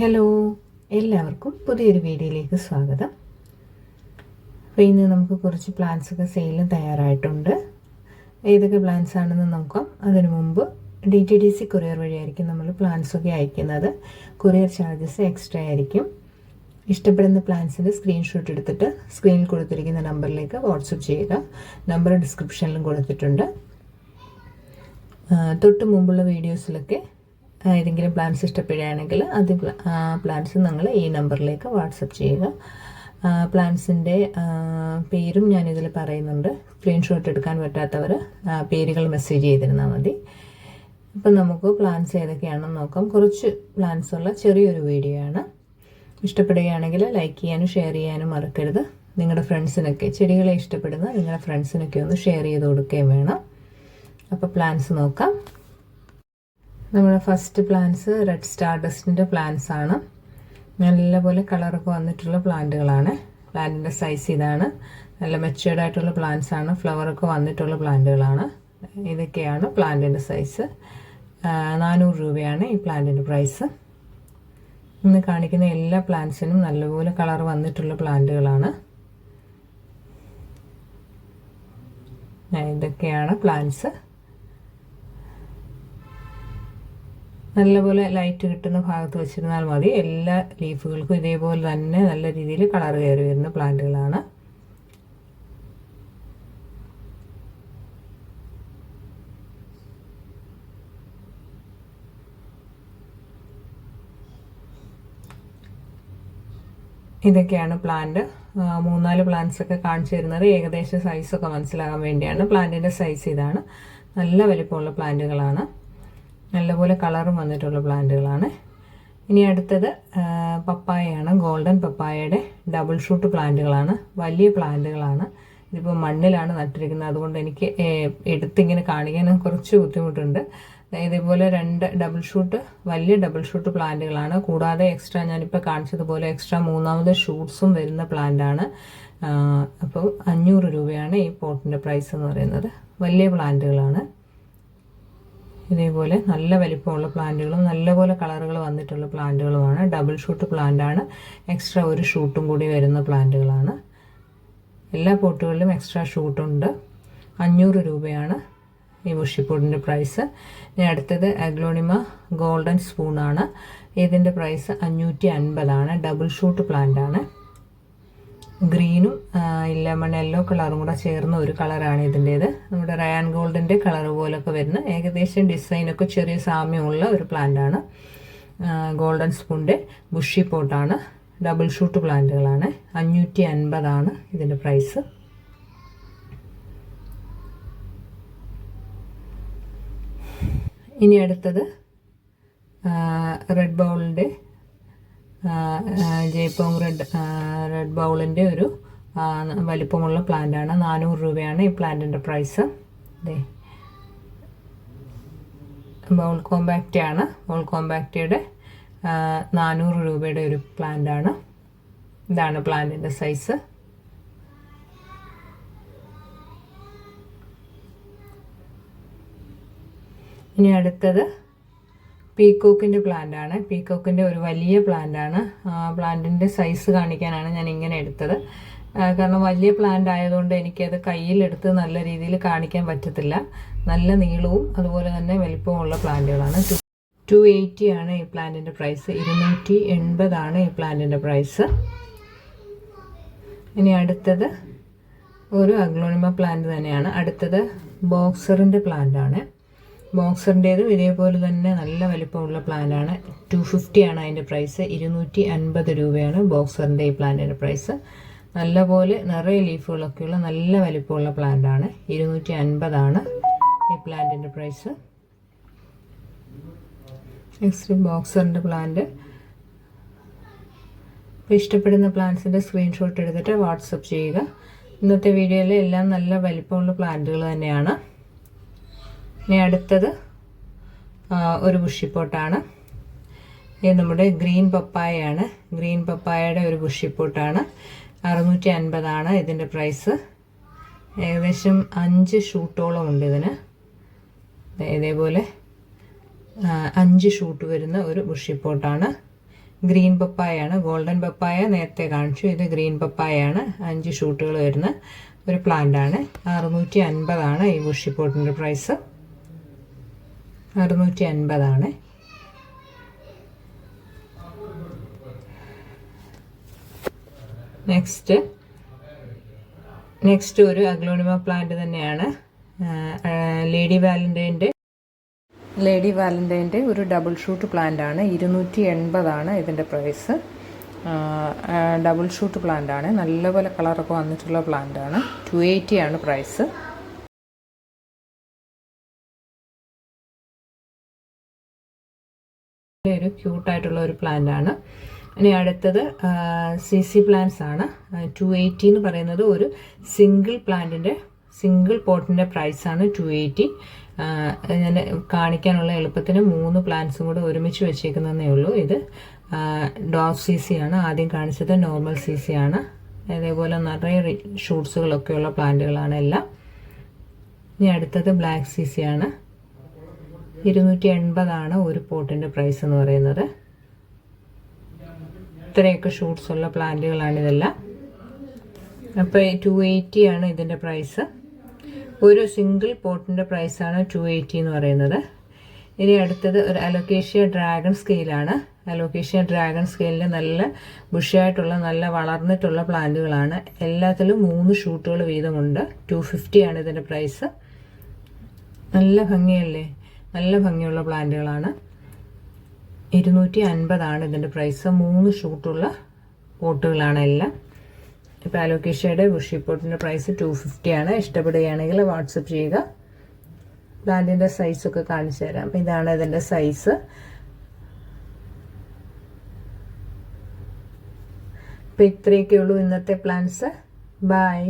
Hello എല്ലാവർക്കും പുതിയൊരു വീഡിയോയിലേക്ക് സ്വാഗതം. അപ്പോൾ ഇന്ന് നമുക്ക് കുറച്ച് പ്ലാൻസൊക്കെ സെയിലും തയ്യാറായിട്ടുണ്ട്. ഏതൊക്കെ പ്ലാൻസ് ആണെന്ന് നോക്കാം. അതിനു മുമ്പ് D T D C courier വഴിയായിരിക്കും നമ്മൾ പ്ലാൻസൊക്കെ അയക്കുന്നത്. കൊറിയർ ചാർജസ് എക്സ്ട്രാ ആയിരിക്കും. ഇഷ്ടപ്പെടുന്ന പ്ലാൻസിന്റെ സ്ക്രീൻഷോട്ട് എടുത്തിട്ട് സ്ക്രീനിൽ കൊടുത്തിരിക്കുന്ന നമ്പറിലേക്ക് വാട്സപ്പ് ചെയ്യുക. നമ്പർ ഡിസ്ക്രിപ്ഷനിലും കൊടുത്തിട്ടുണ്ട്. തൊട്ട് മുമ്പുള്ള വീഡിയോസിലൊക്കെ ഏതെങ്കിലും പ്ലാൻസ് ഇഷ്ടപ്പെടുകയാണെങ്കിൽ അത് പ്ലാൻസ് നിങ്ങൾ ഈ നമ്പറിലേക്ക് വാട്സപ്പ് ചെയ്യുക. പ്ലാൻസിന്റെ പേരും ഞാനിതിൽ പറയുന്നുണ്ട്. സ്ക്രീൻഷോട്ട് എടുക്കാൻ പറ്റാത്തവർ പേരുകൾ മെസ്സേജ് ചെയ്തിരുന്നാൽ മതി. ഇപ്പം നമുക്ക് പ്ലാൻസ് ഏതൊക്കെയാണെന്ന് നോക്കാം. കുറച്ച് പ്ലാൻസ് ഉള്ള ചെറിയൊരു വീഡിയോ ആണ്. ഇഷ്ടപ്പെടുകയാണെങ്കിൽ ലൈക്ക് ചെയ്യാനും ഷെയർ ചെയ്യാനും മറക്കരുത്. നിങ്ങളുടെ ഫ്രണ്ട്സിനൊക്കെ ചെടികളെ ഇഷ്ടപ്പെടുന്ന നിങ്ങളുടെ ഫ്രണ്ട്സിനൊക്കെ ഒന്ന് ഷെയർ ചെയ്ത് കൊടുക്കുകയും വേണം. അപ്പോൾ പ്ലാൻസ് നോക്കാം. നമ്മുടെ ഫസ്റ്റ് പ്ലാന്റ്സ് റെഡ് സ്റ്റാർ ഡസ്റ്റിന്റെ പ്ലാന്റ്സ് ആണ്. നല്ലപോലെ കളറൊക്കെ വന്നിട്ടുള്ള പ്ലാന്റുകളാണ്. പ്ലാന്റിന്റെ സൈസ് ഇതാണ്. നല്ല മെച്ചുവേർഡ് ആയിട്ടുള്ള പ്ലാന്റ്സ് ആണ്. ഫ്ലവറൊക്കെ വന്നിട്ടുള്ള പ്ലാന്റുകളാണ്. ഇതൊക്കെയാണ് പ്ലാന്റിന്റെ സൈസ് നാനൂറ് രൂപയാണ് ഈ പ്ലാന്റിന്റെ പ്രൈസ് ഇന്ന് കാണിക്കുന്ന എല്ലാ പ്ലാന്റ്സിനും നല്ലപോലെ കളർ വന്നിട്ടുള്ള പ്ലാന്റുകളാണ്. ഇതൊക്കെയാണ് പ്ലാന്റ്സ് നല്ലപോലെ ലൈറ്റ് കിട്ടുന്ന ഭാഗത്ത് വെച്ചിരുന്നാൽ മതി. എല്ലാ ലീഫുകൾക്കും ഇതേപോലെ തന്നെ നല്ല രീതിയിൽ കളർ കയറി വരുന്ന പ്ലാന്റുകളാണ് ഇതൊക്കെയാണ് പ്ലാന്റ് മൂന്നാൽ പ്ലാന്റ്സ് ഒക്കെ കാണിച്ചു തരുന്നത്. ഏകദേശം സൈസൊക്കെ മനസ്സിലാകാൻ വേണ്ടിയാണ്. പ്ലാന്റിന്റെ സൈസ് ഇതാണ്. നല്ല വലിപ്പമുള്ള പ്ലാന്റുകളാണ് നല്ലപോലെ കളറും വന്നിട്ടുള്ള പ്ലാന്റുകളാണ്. ഇനി അടുത്തത് പപ്പായയാണ്. ഗോൾഡൻ പപ്പായയുടെ ഡബിൾ ഷൂട്ട് പ്ലാന്റുകളാണ്. വലിയ പ്ലാന്റുകളാണ്. ഇതിപ്പോൾ മണ്ണിലാണ് നട്ടിരിക്കുന്നത്. അതുകൊണ്ട് എനിക്ക് എടുത്തിങ്ങനെ കാണിക്കാനും കുറച്ച് ബുദ്ധിമുട്ടുണ്ട്. ഇതേപോലെ രണ്ട് ഡബിൾ ഷൂട്ട് വലിയ ഡബിൾ ഷൂട്ട് പ്ലാന്റുകളാണ്. കൂടാതെ എക്സ്ട്രാ ഞാനിപ്പോൾ കാണിച്ചതുപോലെ എക്സ്ട്രാ മൂന്നാമത് ഷൂട്ട്സും വരുന്ന പ്ലാന്റാണ്. അപ്പോൾ അഞ്ഞൂറ് രൂപയാണ് ഈ പോട്ടിന്റെ പ്രൈസ് എന്ന് പറയുന്നത്. വലിയ പ്ലാന്റുകളാണ്. ഇതേപോലെ നല്ല വലിപ്പമുള്ള പ്ലാന്റുകളും നല്ലപോലെ കളറുകൾ വന്നിട്ടുള്ള പ്ലാന്റുകളുമാണ്. ഡബിൾ ഷൂട്ട് പ്ലാന്റാണ് എക്സ്ട്രാ ഒരു ഷൂട്ടും കൂടി വരുന്ന പ്ലാന്റുകളാണ്. എല്ലാ പോട്ടുകളിലും എക്സ്ട്രാ ഷൂട്ടുണ്ട് അഞ്ഞൂറ് രൂപയാണ് ഈ മുഷിപ്പോട്ടിന്റെ പ്രൈസ് ഇനി അടുത്തത് അഗ്ലോണിമ ഗോൾഡൻ സ്പൂണാണ് ഇതിന്റെ പ്രൈസ് അഞ്ഞൂറ്റി അൻപതാണ്. ഡബിൾ ഷൂട്ട് പ്ലാന്റാണ് ഗ്രീനും ലെമൺ യെല്ലോ കളറും കൂടെ ചേർന്ന ഒരു കളറാണ് ഇതിന്റേത്. നമ്മുടെ റയാൻ ഗോൾഡിന്റെ കളർ പോലൊക്കെ വരുന്ന ഏകദേശം ഡിസൈനൊക്കെ ചെറിയ സാമ്യമുള്ള ഒരു പ്ലാന്റാണ്. ഗോൾഡൻ സ്പൂണിന്റെ ബുഷി പോട്ടാണ്. ഡബിൾ ഷൂട്ട് പ്ലാന്റുകളാണ്. അഞ്ഞൂറ്റി അൻപതാണ് ഇതിന്റെ പ്രൈസ്. ഇനി അടുത്തത് റെഡ് ബൗളിന്റെ ജയ്പോങ് റെഡ് റെഡ് ബൗളിന്റെ ഒരു വലിപ്പമുള്ള പ്ലാന്റാണ് നാനൂറ് രൂപയാണ് ഈ പ്ലാന്റിന്റെ പ്രൈസ് ദേ. ബൗൾ ആണ്. ബൗൾ കോമ്പാക്റ്റയുടെ നാനൂറ് രൂപയുടെ ഒരു പ്ലാന്റാണ് ഇതാണ് പ്ലാന്റിന്റെ സൈസ് ഇനി അടുത്തത് പീക്കോക്കിന്റെ പ്ലാന്റ് ആണ്. പീക്കോക്കിന്റെ ഒരു വലിയ പ്ലാന്റ് ആണ്. പ്ലാന്റിന്റെ സൈസ് കാണിക്കാനാണ് ഞാൻ ഇങ്ങനെ എടുത്തത്. കാരണം വലിയ പ്ലാന്റ് ആയതുകൊണ്ട് എനിക്കത് കയ്യിലെടുത്ത് നല്ല രീതിയിൽ കാണിക്കാൻ പറ്റത്തില്ല. നല്ല നീളവും അതുപോലെ തന്നെ വലിപ്പമുള്ള പ്ലാന്റുകളാണ് ടു എയ്റ്റി ആണ് ഈ പ്ലാന്റിന്റെ പ്രൈസ് ഇരുന്നൂറ്റി എൺപതാണ് ഈ പ്ലാന്റിന്റെ പ്രൈസ് ഇനി അടുത്തത് ഒരു അഗ്ലോണിമ പ്ലാന്റ് തന്നെയാണ്. അടുത്തത് ബോക്സറിന്റെ പ്ലാന്റ് ആണ്. ബോക്സറിന്റേതും ഇതേപോലെ തന്നെ നല്ല വലിപ്പമുള്ള പ്ലാന്റാണ് ടു ഫിഫ്റ്റിയാണ് അതിന്റെ പ്രൈസ് ഇരുന്നൂറ്റി അൻപത് രൂപയാണ് ബോക്സറിന്റെ ഈ പ്ലാന്റിന്റെ പ്രൈസ് നല്ലപോലെ നിറയെ ലീഫുകളൊക്കെയുള്ള നല്ല വലിപ്പമുള്ള പ്ലാന്റാണ്. ഇരുന്നൂറ്റി അൻപതാണ് ഈ പ്ലാന്റിന്റെ പ്രൈസ് നെക്സ്റ്റ് ബോക്സറിന്റെ പ്ലാന്റ്. അപ്പോൾ ഇഷ്ടപ്പെടുന്ന പ്ലാന്റ്സിന്റെ സ്ക്രീൻഷോട്ട് എടുത്തിട്ട് വാട്സപ്പ് ചെയ്യുക. ഇന്നത്തെ വീഡിയോയിൽ എല്ലാം നല്ല വലിപ്പമുള്ള പ്ലാന്റുകൾ തന്നെയാണ്. ഇനി അടുത്തത് ഒരു ബുഷിപ്പോട്ടാണ് ഇത് നമ്മുടെ ഗ്രീൻ പപ്പായയാണ്. ഗ്രീൻ പപ്പായയുടെ ഒരു ബുഷിപ്പോട്ടാണ് അറുന്നൂറ്റി അൻപതാണ് ഇതിന്റെ പ്രൈസ് ഏകദേശം അഞ്ച് ഷൂട്ടോളം ഉണ്ട് ഇതിന്. ഇതേപോലെ അഞ്ച് ഷൂട്ട് വരുന്ന ഒരു ബുഷിപ്പോട്ടാണ് ഗ്രീൻ പപ്പായാണ് ഗോൾഡൻ പപ്പായ നേരത്തെ കാണിച്ചു. ഇത് ഗ്രീൻ പപ്പായയാണ്. അഞ്ച് ഷൂട്ടുകൾ വരുന്ന ഒരു പ്ലാന്റ് ആണ്. അറുന്നൂറ്റി അൻപതാണ് ഈ ബുഷിപ്പോട്ടിന്റെ പ്രൈസ് അറുന്നൂറ്റി അൻപതാണ് നെക്സ്റ്റ് നെക്സ്റ്റ് ഒരു അഗ്ലോണിമ പ്ലാന്റ് തന്നെയാണ്. ലേഡി വാലന്റൈന്റെ ലേഡി വാലന്റൈന്റെ ഒരു ഡബിൾ ഷൂട്ട് പ്ലാന്റ് ആണ്. ഇരുന്നൂറ്റി എൺപതാണ് ഇതിന്റെ പ്രൈസ് ഡബിൾ ഷൂട്ട് പ്ലാന്റ് ആണ്. നല്ലപോലെ കളറൊക്കെ വന്നിട്ടുള്ള പ്ലാന്റ് ആണ്. ടു എയ്റ്റി ആണ് പ്രൈസ് ഒരു ക്യൂട്ടായിട്ടുള്ള ഒരു പ്ലാന്റ് ആണ്. ഇനി അടുത്തത് സി സി പ്ലാന്റ്സ് ആണ്. ടു എയ്റ്റി എന്ന് പറയുന്നത് ഒരു സിംഗിൾ പ്ലാന്റിന്റെ സിംഗിൾ പോട്ടിന്റെ പ്രൈസാണ് ടു എയ്റ്റി ഞാൻ കാണിക്കാനുള്ള എളുപ്പത്തിന് മൂന്ന് പ്ലാന്റ്സും കൂടെ ഒരുമിച്ച് വെച്ചേക്കുന്നതേ ഉള്ളൂ. ഇത് ഡോഗ് സി സി ആണ്. ആദ്യം കാണിച്ചത് നോർമൽ സി സി ആണ്. അതേപോലെ നിറയെ ഷൂട്ട്സുകളൊക്കെയുള്ള പ്ലാന്റുകളാണ് എല്ലാം. ഇനി അടുത്തത് ബ്ലാക്ക് സി സി ആണ്. ഇരുന്നൂറ്റി എൺപതാണ് ഒരു പോട്ടിന്റെ പ്രൈസ് എന്ന് പറയുന്നത്. ഇത്രയൊക്കെ ഷൂട്ട്സ് ഉള്ള പ്ലാന്റുകളാണ് ഇതെല്ലാം. അപ്പോൾ ടു എയ്റ്റി ആണ് ഇതിന്റെ പ്രൈസ് ഒരു സിംഗിൾ പോട്ടിന്റെ പ്രൈസാണ് ടു എയ്റ്റി എന്ന് പറയുന്നത്. ഇനി അടുത്തത് ഒരു അലോക്കേഷ്യ ഡ്രാഗൺ സ്കെയിലാണ് അലോക്കേഷ്യ ഡ്രാഗൺ സ്കെയിലിൽ നല്ല ബുഷിയായിട്ടുള്ള നല്ല വളർന്നിട്ടുള്ള പ്ലാന്റുകളാണ് എല്ലാത്തിലും മൂന്ന് ഷൂട്ടുകൾ വീതമുണ്ട്. ടു ഫിഫ്റ്റി ആണ് ഇതിന്റെ പ്രൈസ് നല്ല ഭംഗിയല്ലേ? നല്ല ഭംഗിയുള്ള പ്ലാന്റുകളാണ്. ഇരുന്നൂറ്റി അൻപതാണ് ഇതിന്റെ പ്രൈസ്. മൂന്ന് ഷൂട്ടുള്ള പോട്ടുകളാണ് എല്ലാം. ഇപ്പോൾ അലോക്കേഷ്യയുടെ ബുഷി പോട്ടിന്റെ പ്രൈസ് ടു ഫിഫ്റ്റി ആണ് ഇഷ്ടപ്പെടുകയാണെങ്കിൽ വാട്സപ്പ് ചെയ്യുക. പ്ലാന്റിന്റെ സൈസൊക്കെ കാണിച്ചു തരാം. അപ്പോൾ ഇതാണ് ഇതിന്റെ സൈസ് അപ്പോൾ ഇത്രയൊക്കെ ഉള്ളൂ ഇന്നത്തെ പ്ലാന്റ്സ് ബൈ